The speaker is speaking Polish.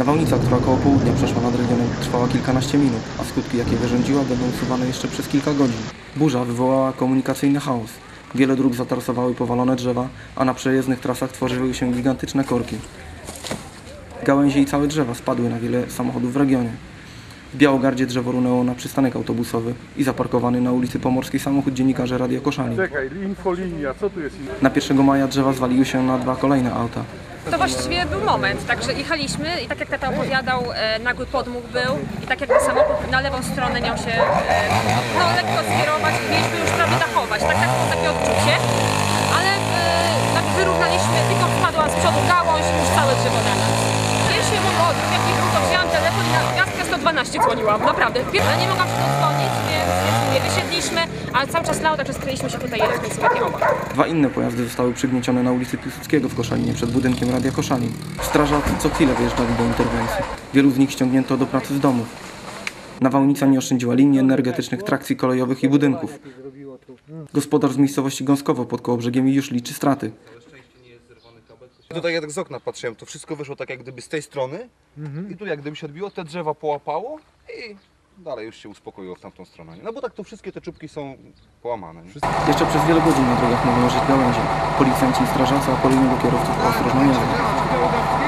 Nawałnica, która około południa przeszła nad regionem, trwała kilkanaście minut, a skutki, jakie wyrządziła, będą usuwane jeszcze przez kilka godzin. Burza wywołała komunikacyjny chaos. Wiele dróg zatarsowały powalone drzewa, a na przejezdnych trasach tworzyły się gigantyczne korki. Gałęzie i całe drzewa spadły na wiele samochodów w regionie. W Białogardzie drzewo runęło na przystanek autobusowy i zaparkowany na ulicy Pomorskiej samochód dziennikarzy Radia Koszalin. Czekaj, infolinia, co tu jest? Na 1 maja drzewa zwaliły się na dwa kolejne auta. To właściwie był moment, także jechaliśmy i tak jak tata opowiadał, e, nagły podmuch był i tak jakby samochód na lewą stronę miał się e, no, lekko skierować i mieliśmy już prawie dachować, tak, tak było takie odczucie, ale e, tak wyrównaliśmy, tylko wpadła z przodu gałąź i już całe drzewo na nas. Jeśli mogę odwrócić, jak nie było, to wzięłam telefon i na gwiazdkę 112 dzwoniłam, naprawdę. Ale nie mogłam się dodzwonić, więc, wysiedliśmy, ale cały czas lało, także skryliśmy się tutaj w tym sklepie obok. Dwa inne pojazdy zostały przygniecione na ulicy Piłsudskiego w Koszalinie przed budynkiem Radia Koszalin. Strażacy co chwilę wyjeżdżali do interwencji. Wielu z nich ściągnięto do pracy z domów. Nawałnica nie oszczędziła linii energetycznych, trakcji kolejowych i budynków. Gospodarz z miejscowości Gąskowo pod Kołobrzegiem już liczy straty. Tutaj jak z okna patrzyłem, to wszystko wyszło tak jak gdyby z tej strony i tu jak gdyby się odbiło, te drzewa połapało i dalej już się uspokoiło w tamtą stronę. No bo tak to wszystkie te czubki są połamane. nie? Jeszcze przez wiele godzin na drogach mogą leżeć gałęzie. Policjanci i strażacy apolują do kierowców o ostrożną jazdę.